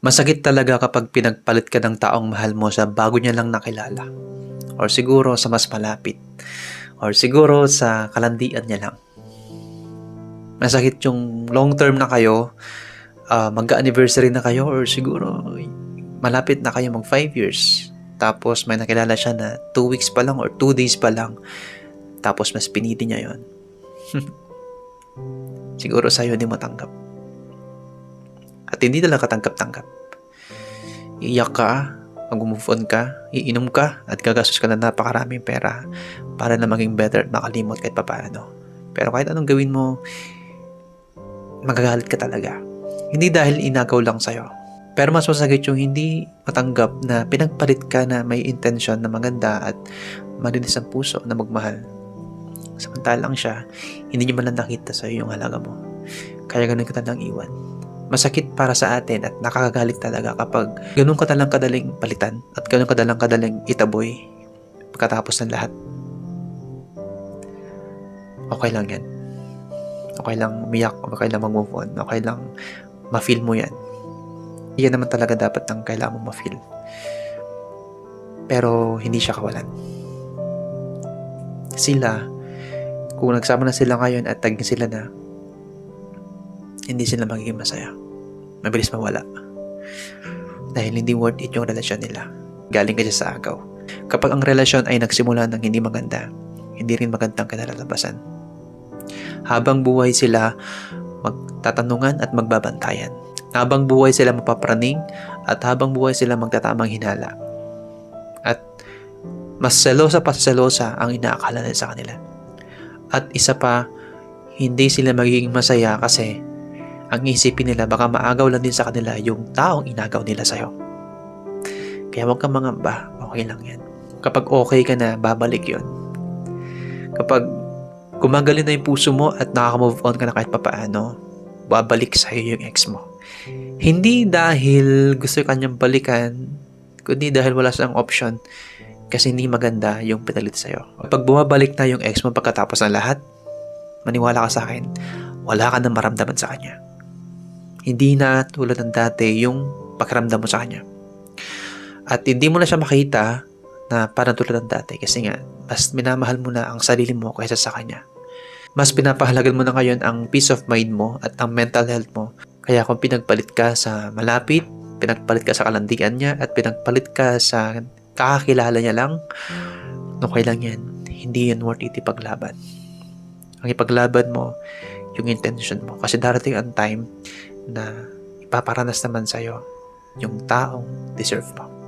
Masakit talaga kapag pinagpalit ka ng taong mahal mo sa bago niya lang nakilala. Or siguro sa mas malapit. Or siguro sa kalandian niya lang. Masakit yung long term na kayo, ah, magka-anniversary na kayo, or siguro malapit na kayo mag 5 years. Tapos may nakilala siya na 2 weeks pa lang or 2 days pa lang. Tapos mas pinili niya yon. siguro sa'yo hindi mo tanggap. At hindi talaga katanggap-tanggap. Iiyak ka, mag-move on ka, iinom ka, at gagastos ka na napakaraming pera para na maging better at makalimot kahit papaano. Pero kahit anong gawin mo, magagalit ka talaga. Hindi dahil inagaw lang sa'yo. Pero mas masagit yung hindi matanggap na pinagpalit ka na may intention na maganda at malinis ang puso na magmahal. Samantalang siya, hindi niya man lang nakita sa'yo yung halaga mo. Kaya ganun ka lang iwan masakit para sa atin at nakakagalit talaga kapag ganun ka talang kadaling palitan at ganun ka talang kadaling itaboy pagkatapos ng lahat. Okay lang yan. Okay lang umiyak, okay lang mag-move on, okay lang ma-feel mo yan. Yan naman talaga dapat ang kailangan mo ma-feel. Pero hindi siya kawalan. Sila, kung nagsama na sila ngayon at tagin sila na, hindi sila magiging masaya. Mabilis mawala. Dahil hindi worth it yung relasyon nila. Galing kasi sa agaw. Kapag ang relasyon ay nagsimula ng hindi maganda, hindi rin magandang kinalalabasan. Habang buhay sila, magtatanungan at magbabantayan. Habang buhay sila mapapraning at habang buhay sila magtatamang hinala. At mas selosa pa sa selosa ang inaakala nila sa kanila. At isa pa, hindi sila magiging masaya kasi ang isipin nila baka maagaw lang din sa kanila yung taong inagaw nila sa'yo. Kaya huwag kang mangamba, okay lang yan. Kapag okay ka na, babalik yon. Kapag gumagaling na yung puso mo at nakaka-move on ka na kahit papaano, babalik sa'yo yung ex mo. Hindi dahil gusto kanyang balikan, kundi dahil wala siyang option kasi hindi maganda yung pinalit sa'yo. Pag bumabalik na yung ex mo pagkatapos ng lahat, maniwala ka sa akin, wala ka nang maramdaman sa kanya. Hindi na tulad ng dati yung pakiramdam mo sa kanya. At hindi mo na siya makita na parang tulad ng dati kasi nga, mas minamahal mo na ang sarili mo kaysa sa kanya. Mas pinapahalagan mo na ngayon ang peace of mind mo at ang mental health mo. Kaya kung pinagpalit ka sa malapit, pinagpalit ka sa kalandian niya, at pinagpalit ka sa kakakilala niya lang, okay lang yan. Hindi yan worth it ipaglaban. Ang ipaglaban mo, yung intention mo. Kasi darating ang time na ipaparanas naman sa'yo yung taong deserve mo.